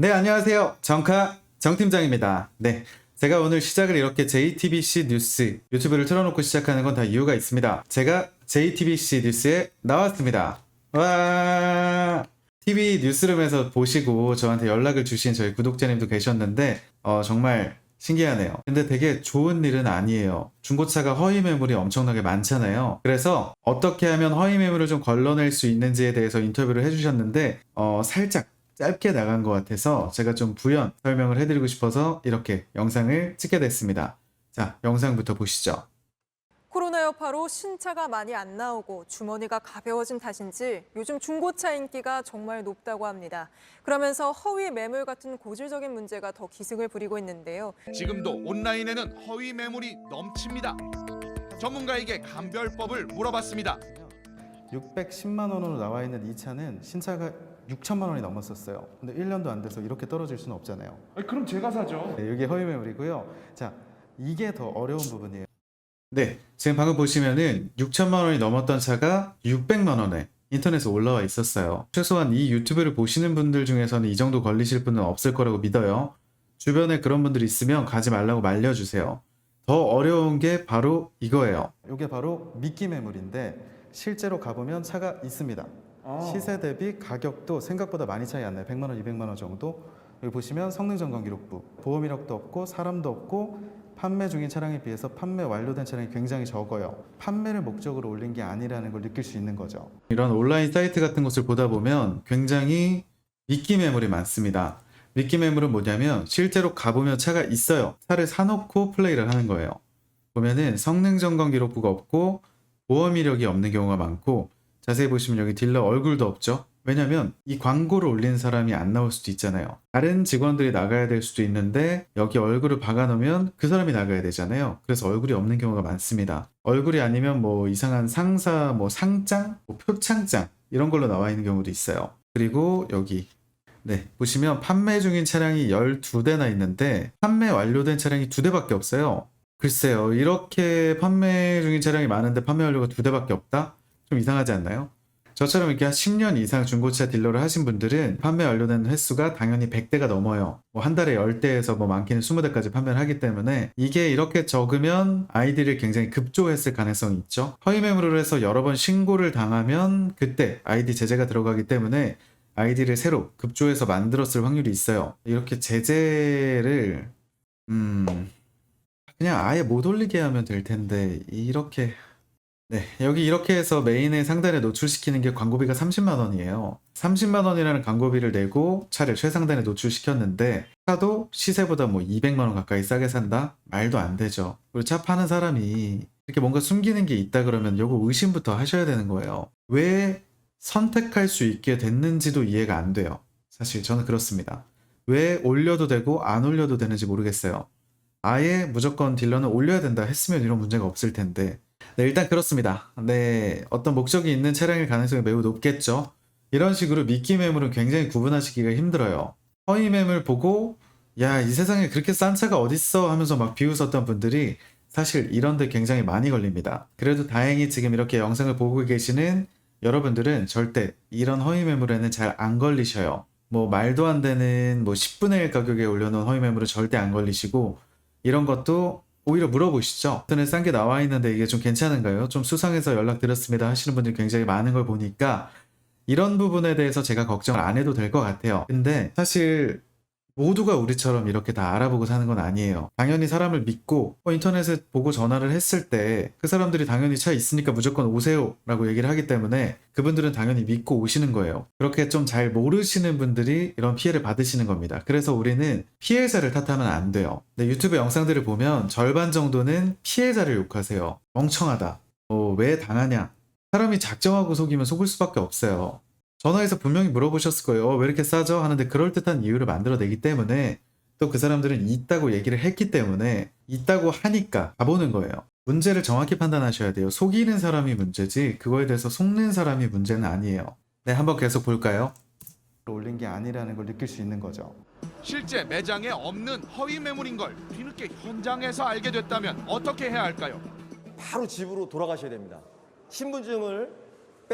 네, 안녕하세요. 정카 정팀장입니다. 네. 제가 오늘 시작을 이렇게 JTBC 뉴스 유튜브를 틀어놓고 시작하는 건 다 이유가 있습니다. 제가 JTBC 뉴스에 나왔습니다. 와! TV 뉴스룸에서 보시고 저한테 연락을 주신 저희 구독자님도 계셨는데, 어, 정말 신기하네요. 근데 되게 좋은 일은 아니에요. 중고차가 허위 매물이 엄청나게 많잖아요. 그래서 어떻게 하면 허위 매물을 좀 걸러낼 수 있는지에 대해서 인터뷰를 해주셨는데, 어, 살짝 짧게 나간 것 같아서 제가 좀 부연 설명을 해드리고 싶어서 이렇게 영상을 찍게 됐습니다. 자, 영상부터 보시죠. 코로나 여파로 신차가 많이 안 나오고 주머니가 가벼워진 탓인지 요즘 중고차 인기가 정말 높다고 합니다. 그러면서 허위 매물 같은 고질적인 문제가 더 기승을 부리고 있는데요. 지금도 온라인에는 허위 매물이 넘칩니다. 전문가에게 감별법을 물어봤습니다. 610만 원으로 나와 있는 이 차는 신차가 6천만 원이 넘었었어요. 근데 1년도 안 돼서 이렇게 떨어질 수는 없잖아요. 아니, 그럼 제가 사죠. 네, 이게 허위 매물이고요. 자, 이게 더 어려운 부분이에요. 네, 지금 방금 보시면은 6천만 원이 넘었던 차가 600만 원에 인터넷에 올라와 있었어요. 최소한 이 유튜브를 보시는 분들 중에서는 이 정도 걸리실 분은 없을 거라고 믿어요. 주변에 그런 분들이 있으면 가지 말라고 말려주세요. 더 어려운 게 바로 이거예요. 이게 바로 미끼 매물인데 실제로 가보면 차가 있습니다. 아. 시세 대비 가격도 생각보다 많이 차이 안 나요. 100만 원, 200만 원 정도. 여기 보시면 성능 점검 기록부, 보험 이력도 없고 사람도 없고 판매 중인 차량에 비해서 판매 완료된 차량이 굉장히 적어요. 판매를 목적으로 올린 게 아니라는 걸 느낄 수 있는 거죠. 이런 온라인 사이트 같은 곳을 보다 보면 굉장히 미끼 매물이 많습니다. 미끼 매물은 뭐냐면 실제로 가보면 차가 있어요. 차를 사놓고 플레이를 하는 거예요. 보면은 성능 점검 기록부가 없고 보험 이력이 없는 경우가 많고 자세히 보시면 여기 딜러 얼굴도 없죠. 왜냐면 이 광고를 올린 사람이 안 나올 수도 있잖아요. 다른 직원들이 나가야 될 수도 있는데 여기 얼굴을 박아놓으면 그 사람이 나가야 되잖아요. 그래서 얼굴이 없는 경우가 많습니다. 얼굴이 아니면 뭐 이상한 상사 뭐 상장, 뭐 표창장 이런 걸로 나와 있는 경우도 있어요. 그리고 여기 네, 보시면 판매 중인 차량이 12대나 있는데 판매 완료된 차량이 2대밖에 없어요. 글쎄요, 이렇게 판매 중인 차량이 많은데 판매 완료가 2대밖에 없다? 좀 이상하지 않나요? 저처럼 이렇게 한 10년 이상 중고차 딜러를 하신 분들은 판매 완료된 횟수가 당연히 100대가 넘어요. 뭐 한 달에 10대에서 뭐 많게는 20대까지 판매를 하기 때문에 이게 이렇게 적으면 아이디를 굉장히 급조했을 가능성이 있죠. 허위 매물을 해서 여러 번 신고를 당하면 그때 아이디 제재가 들어가기 때문에 아이디를 새로 급조해서 만들었을 확률이 있어요. 이렇게 제재를 음 그냥 아예 못 올리게 하면 될 텐데 이렇게 네 여기 이렇게 해서 메인의 상단에 노출시키는 게 광고비가 30만 원이에요. 30만 원이라는 광고비를 내고 차를 최상단에 노출시켰는데 차도 시세보다 뭐 200만 원 가까이 싸게 산다? 말도 안 되죠. 그리고 차 파는 사람이 이렇게 뭔가 숨기는 게 있다 그러면 요거 의심부터 하셔야 되는 거예요. 왜 선택할 수 있게 됐는지도 이해가 안 돼요. 사실 저는 그렇습니다. 왜 올려도 되고 안 올려도 되는지 모르겠어요. 아예 무조건 딜러는 올려야 된다 했으면 이런 문제가 없을 텐데. 네, 일단 그렇습니다. 네, 어떤 목적이 있는 차량일 가능성이 매우 높겠죠. 이런 식으로 미끼 매물은 굉장히 구분하시기가 힘들어요. 허위 매물 보고 야, 이 세상에 그렇게 싼 차가 어딨어 하면서 막 비웃었던 분들이 사실 이런데 굉장히 많이 걸립니다. 그래도 다행히 지금 이렇게 영상을 보고 계시는 여러분들은 절대 이런 허위 매물에는 잘 안 걸리셔요. 뭐 말도 안 되는 뭐 10분의 1 가격에 올려놓은 허위 매물은 절대 안 걸리시고 이런 것도 오히려 물어보시죠. 인터넷 싼게 나와 있는데 이게 좀 괜찮은가요? 좀 수상해서 연락드렸습니다 하시는 분들이 굉장히 많은 걸 보니까 이런 부분에 대해서 제가 걱정을 안 해도 될 것 같아요. 근데 사실 모두가 우리처럼 이렇게 다 알아보고 사는 건 아니에요. 당연히 사람을 믿고 어, 인터넷에 보고 전화를 했을 때 그 사람들이 당연히 차 있으니까 무조건 오세요 라고 얘기를 하기 때문에 그분들은 당연히 믿고 오시는 거예요. 그렇게 좀 잘 모르시는 분들이 이런 피해를 받으시는 겁니다. 그래서 우리는 피해자를 탓하면 안 돼요. 유튜브 영상들을 보면 절반 정도는 피해자를 욕하세요. 멍청하다. 어, 왜 당하냐. 사람이 작정하고 속이면 속을 수밖에 없어요. 전화해서 분명히 물어보셨을 거예요. 어, 왜 이렇게 싸죠? 하는데 그럴듯한 이유를 만들어내기 때문에 또 그 사람들은 있다고 얘기를 했기 때문에 있다고 하니까 가보는 거예요. 문제를 정확히 판단하셔야 돼요. 속이는 사람이 문제지 그거에 대해서 속는 사람이 문제는 아니에요. 네, 한번 계속 볼까요? 올린 게 아니라는 걸 느낄 수 있는 거죠. 실제 매장에 없는 허위 매물인 걸 뒤늦게 현장에서 알게 됐다면 어떻게 해야 할까요? 바로 집으로 돌아가셔야 됩니다. 신분증을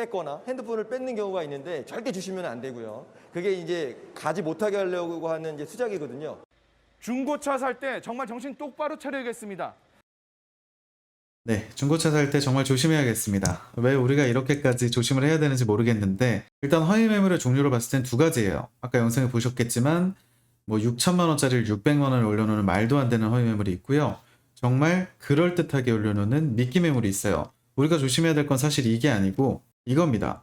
뺐거나 핸드폰을 뺏는 경우가 있는데 절대 주시면 안 되고요. 그게 이제 가지 못하게 하려고 하는 이제 수작이거든요. 중고차 살 때 정말 정신 똑바로 차려야겠습니다. 네, 중고차 살 때 정말 조심해야겠습니다. 왜 우리가 이렇게까지 조심을 해야 되는지 모르겠는데 일단 허위 매물의 종류로 봤을 땐 두 가지예요. 아까 영상에 보셨겠지만 뭐 6천만 원짜리를 600만 원을 올려놓는 말도 안 되는 허위 매물이 있고요. 정말 그럴듯하게 올려놓는 미끼 매물이 있어요. 우리가 조심해야 될 건 사실 이게 아니고 이겁니다.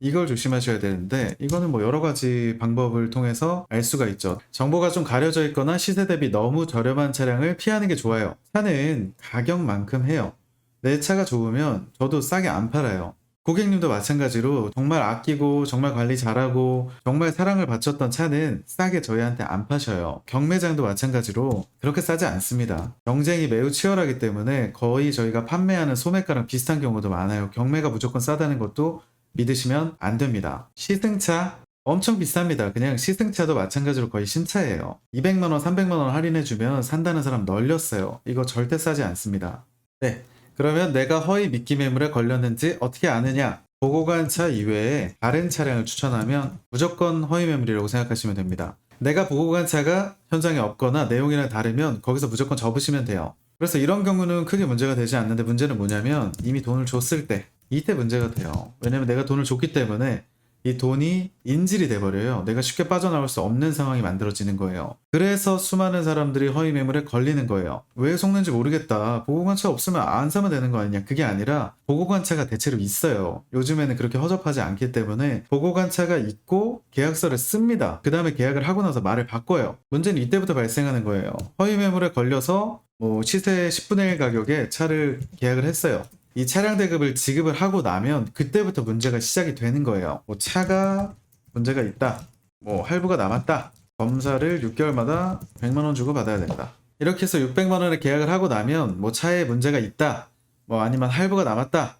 이걸 조심하셔야 되는데 이거는 뭐 여러 가지 방법을 통해서 알 수가 있죠. 정보가 좀 가려져 있거나 시세 대비 너무 저렴한 차량을 피하는 게 좋아요. 차는 가격만큼 해요. 내 차가 좋으면 저도 싸게 안 팔아요. 고객님도 마찬가지로 정말 아끼고 정말 관리 잘하고 정말 사랑을 바쳤던 차는 싸게 저희한테 안 파셔요. 경매장도 마찬가지로 그렇게 싸지 않습니다. 경쟁이 매우 치열하기 때문에 거의 저희가 판매하는 소매가랑 비슷한 경우도 많아요. 경매가 무조건 싸다는 것도 믿으시면 안 됩니다. 시승차 엄청 비쌉니다. 그냥 시승차도 마찬가지로 거의 신차예요. 200만원, 300만원 할인해주면 산다는 사람 널렸어요. 이거 절대 싸지 않습니다. 네. 그러면 내가 허위 미끼 매물에 걸렸는지 어떻게 아느냐? 보고 간차 이외에 다른 차량을 추천하면 무조건 허위 매물이라고 생각하시면 됩니다. 내가 보고 간 차가 현장에 없거나 내용이랑 다르면 거기서 무조건 접으시면 돼요. 그래서 이런 경우는 크게 문제가 되지 않는데 문제는 뭐냐면 이미 돈을 줬을 때 이때 문제가 돼요. 왜냐면 내가 돈을 줬기 때문에 이 돈이 인질이 돼버려요. 내가 쉽게 빠져나올 수 없는 상황이 만들어지는 거예요. 그래서 수많은 사람들이 허위 매물에 걸리는 거예요. 왜 속는지 모르겠다. 보고관차 없으면 안 사면 되는 거 아니냐. 그게 아니라 보고관차가 대체로 있어요. 요즘에는 그렇게 허접하지 않기 때문에 보고관차가 있고 계약서를 씁니다. 그 다음에 계약을 하고 나서 말을 바꿔요. 문제는 이때부터 발생하는 거예요. 허위 매물에 걸려서 뭐 시세 10분의 1 가격에 차를 계약을 했어요. 이 차량 대급을 지급을 하고 나면 그때부터 문제가 시작이 되는 거예요. 뭐 차가 문제가 있다. 뭐 할부가 남았다. 검사를 6개월마다 100만 원 주고 받아야 된다. 이렇게 해서 600만 원에 계약을 하고 나면 뭐 차에 문제가 있다. 뭐 아니면 할부가 남았다.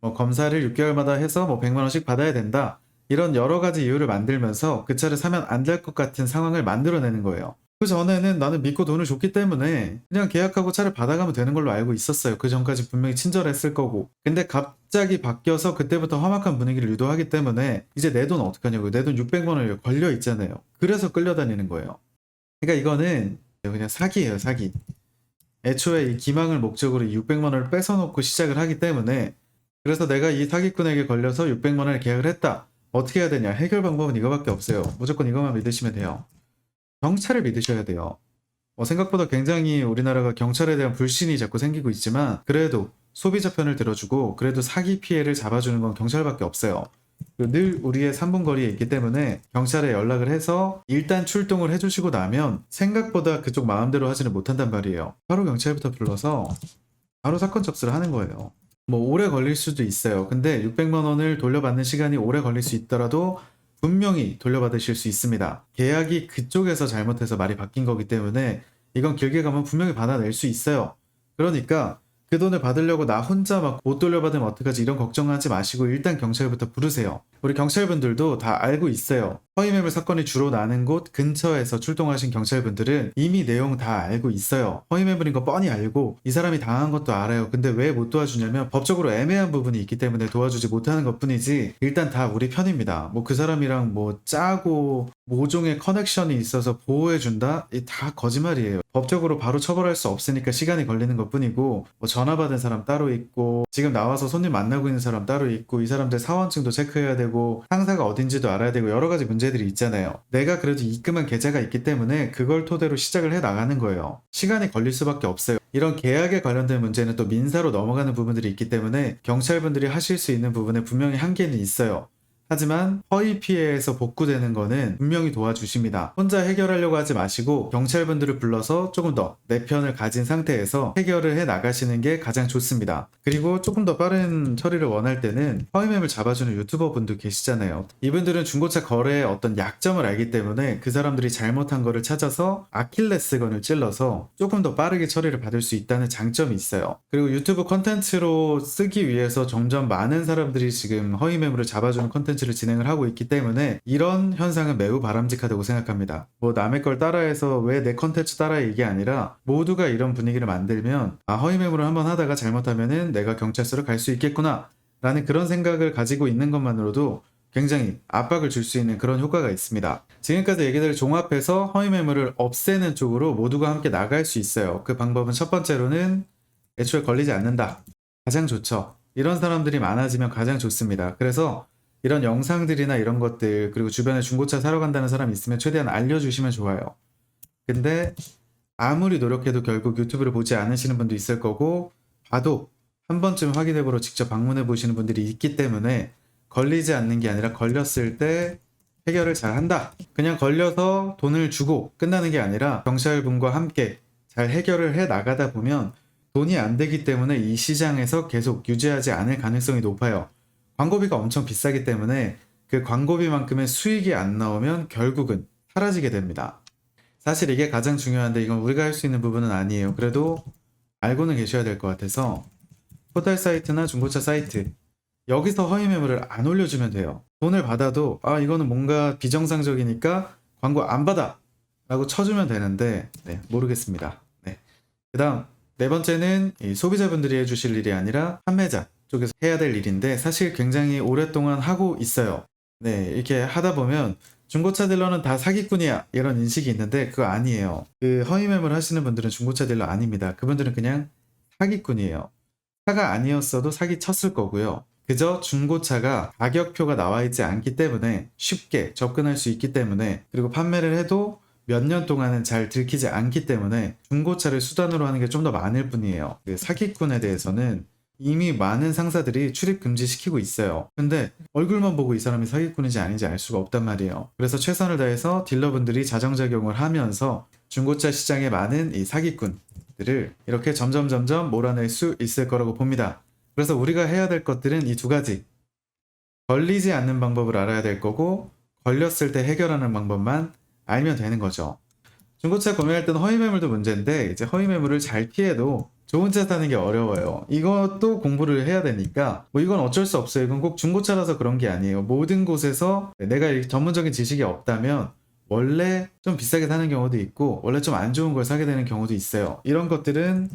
뭐 검사를 6개월마다 해서 뭐 100만 원씩 받아야 된다. 이런 여러 가지 이유를 만들면서 그 차를 사면 안 될 것 같은 상황을 만들어내는 거예요. 그 전에는 나는 믿고 돈을 줬기 때문에 그냥 계약하고 차를 받아가면 되는 걸로 알고 있었어요. 그 전까지 분명히 친절했을 거고. 근데 갑자기 바뀌어서 그때부터 험악한 분위기를 유도하기 때문에 이제 내 돈 어떡하냐고. 내돈 600만 원이 걸려 있잖아요. 그래서 끌려다니는 거예요. 그러니까 이거는 그냥 사기예요, 사기. 애초에 이 기망을 목적으로 이 600만 원을 뺏어놓고 시작을 하기 때문에 그래서 내가 이 사기꾼에게 걸려서 600만 원을 계약을 했다. 어떻게 해야 되냐? 해결 방법은 이거밖에 없어요. 무조건 이것만 믿으시면 돼요. 경찰을 믿으셔야 돼요. 어, 생각보다 굉장히 우리나라가 경찰에 대한 불신이 자꾸 생기고 있지만 그래도 소비자 편을 들어주고 그래도 사기 피해를 잡아주는 건 경찰밖에 없어요. 늘 우리의 3분 거리에 있기 때문에 경찰에 연락을 해서 일단 출동을 해주시고 나면 생각보다 그쪽 마음대로 하지는 못한단 말이에요. 바로 경찰부터 불러서 바로 사건 접수를 하는 거예요. 뭐 오래 걸릴 수도 있어요. 근데 600만 원을 돌려받는 시간이 오래 걸릴 수 있더라도 분명히 돌려받으실 수 있습니다. 계약이 그쪽에서 잘못해서 말이 바뀐 거기 때문에 이건 길게 가면 분명히 받아낼 수 있어요. 그러니까 그 돈을 받으려고 나 혼자 막 못 돌려받으면 어떡하지 이런 걱정하지 마시고 일단 경찰부터 부르세요. 우리 경찰분들도 다 알고 있어요. 허위 매물 사건이 주로 나는 곳 근처에서 출동하신 경찰분들은 이미 내용 다 알고 있어요. 허위 매물인 거 뻔히 알고 이 사람이 당한 것도 알아요. 근데 왜 못 도와주냐면 법적으로 애매한 부분이 있기 때문에 도와주지 못하는 것 뿐이지 일단 다 우리 편입니다. 뭐 그 사람이랑 뭐 짜고 모종의 커넥션이 있어서 보호해준다? 이 다 거짓말이에요. 법적으로 바로 처벌할 수 없으니까 시간이 걸리는 것 뿐이고 뭐 전화 받은 사람 따로 있고 지금 나와서 손님 만나고 있는 사람 따로 있고 이 사람들 사원증도 체크해야 되고 상사가 어딘지도 알아야 되고 여러 가지 문제들이 있잖아요. 내가 그래도 입금한 계좌가 있기 때문에 그걸 토대로 시작을 해 나가는 거예요. 시간이 걸릴 수밖에 없어요. 이런 계약에 관련된 문제는 또 민사로 넘어가는 부분들이 있기 때문에 경찰분들이 하실 수 있는 부분에 분명히 한계는 있어요. 하지만 허위 피해에서 복구되는 거는 분명히 도와주십니다. 혼자 해결하려고 하지 마시고 경찰분들을 불러서 조금 더 내 편을 가진 상태에서 해결을 해 나가시는 게 가장 좋습니다. 그리고 조금 더 빠른 처리를 원할 때는 허위매물 잡아주는 유튜버 분도 계시잖아요. 이분들은 중고차 거래의 어떤 약점을 알기 때문에 그 사람들이 잘못한 거를 찾아서 아킬레스건을 찔러서 조금 더 빠르게 처리를 받을 수 있다는 장점이 있어요. 그리고 유튜브 컨텐츠로 쓰기 위해서 점점 많은 사람들이 지금 허위매물을 잡아주는 컨텐츠 를 진행을 하고 있기 때문에 이런 현상은 매우 바람직하다고 생각합니다. 뭐 남의 걸 따라해서 왜 내 컨텐츠 따라해 이게 아니라 모두가 이런 분위기를 만들면 아 허위 매물을 한번 하다가 잘못하면은 내가 경찰서를 갈 수 있겠구나 라는 그런 생각을 가지고 있는 것만으로도 굉장히 압박을 줄 수 있는 그런 효과가 있습니다. 지금까지 얘기들을 종합해서 허위 매물을 없애는 쪽으로 모두가 함께 나갈 수 있어요. 그 방법은 첫 번째로는 애초에 걸리지 않는다. 가장 좋죠. 이런 사람들이 많아지면 가장 좋습니다. 그래서 이런 영상들이나 이런 것들 그리고 주변에 중고차 사러 간다는 사람 있으면 최대한 알려주시면 좋아요. 근데 아무리 노력해도 결국 유튜브를 보지 않으시는 분도 있을 거고 봐도 한 번쯤 확인해보러 직접 방문해 보시는 분들이 있기 때문에 걸리지 않는 게 아니라 걸렸을 때 해결을 잘 한다. 그냥 걸려서 돈을 주고 끝나는 게 아니라 경찰분과 함께 잘 해결을 해 나가다 보면 돈이 안 되기 때문에 이 시장에서 계속 유지하지 않을 가능성이 높아요. 광고비가 엄청 비싸기 때문에 그 광고비만큼의 수익이 안 나오면 결국은 사라지게 됩니다. 사실 이게 가장 중요한데 이건 우리가 할 수 있는 부분은 아니에요. 그래도 알고는 계셔야 될 것 같아서 포털 사이트나 중고차 사이트 여기서 허위 매물을 안 올려주면 돼요. 돈을 받아도 아 이거는 뭔가 비정상적이니까 광고 안 받아 라고 쳐주면 되는데 네, 모르겠습니다. 네. 그 다음 네 번째는 이 소비자분들이 해주실 일이 아니라 판매자 쪽에서 해야 될 일인데 사실 굉장히 오랫동안 하고 있어요. 네 이렇게 하다 보면 중고차 딜러는 다 사기꾼이야 이런 인식이 있는데 그거 아니에요. 그 허위 매물 하시는 분들은 중고차 딜러 아닙니다. 그분들은 그냥 사기꾼이에요. 차가 아니었어도 사기 쳤을 거고요. 그저 중고차가 가격표가 나와 있지 않기 때문에 쉽게 접근할 수 있기 때문에 그리고 판매를 해도 몇 년 동안은 잘 들키지 않기 때문에 중고차를 수단으로 하는 게 좀 더 많을 뿐이에요. 그 사기꾼에 대해서는 이미 많은 상사들이 출입 금지시키고 있어요. 근데 얼굴만 보고 이 사람이 사기꾼인지 아닌지 알 수가 없단 말이에요. 그래서 최선을 다해서 딜러분들이 자정작용을 하면서 중고차 시장에 많은 이 사기꾼들을 이렇게 점점 점점 몰아낼 수 있을 거라고 봅니다. 그래서 우리가 해야 될 것들은 이 두 가지. 걸리지 않는 방법을 알아야 될 거고 걸렸을 때 해결하는 방법만 알면 되는 거죠. 중고차 구매할 때는 허위 매물도 문제인데 이제 허위 매물을 잘 피해도 좋은 차 사는 게 어려워요. 이것도 공부를 해야 되니까 뭐 이건 어쩔 수 없어요. 이건 꼭 중고차라서 그런 게 아니에요. 모든 곳에서 내가 이 전문적인 지식이 없다면 원래 좀 비싸게 사는 경우도 있고 원래 좀 안 좋은 걸 사게 되는 경우도 있어요. 이런 것들은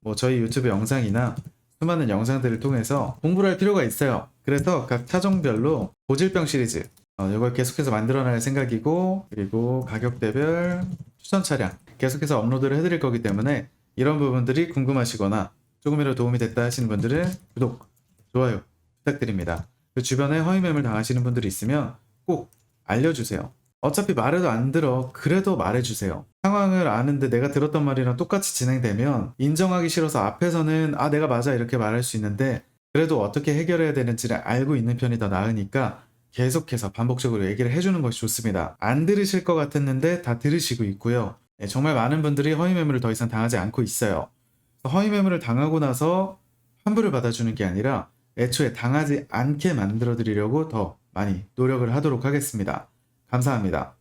뭐 저희 유튜브 영상이나 수많은 영상들을 통해서 공부를 할 필요가 있어요. 그래서 각 차종별로 고질병 시리즈 어, 이걸 계속해서 만들어 낼 생각이고 그리고 가격대별 추천 차량 계속해서 업로드를 해드릴 거기 때문에 이런 부분들이 궁금하시거나 조금이라도 도움이 됐다 하시는 분들은 구독, 좋아요 부탁드립니다. 그 주변에 허위 매물 당하시는 분들이 있으면 꼭 알려주세요. 어차피 말해도 안 들어 그래도 말해주세요. 상황을 아는데 내가 들었던 말이랑 똑같이 진행되면 인정하기 싫어서 앞에서는 아 내가 맞아 이렇게 말할 수 있는데 그래도 어떻게 해결해야 되는지를 알고 있는 편이 더 나으니까 계속해서 반복적으로 얘기를 해주는 것이 좋습니다. 안 들으실 것 같았는데 다 들으시고 있고요. 네, 정말 많은 분들이 허위 매물을 더 이상 당하지 않고 있어요. 허위 매물을 당하고 나서 환불을 받아주는 게 아니라 애초에 당하지 않게 만들어 드리려고 더 많이 노력을 하도록 하겠습니다. 감사합니다.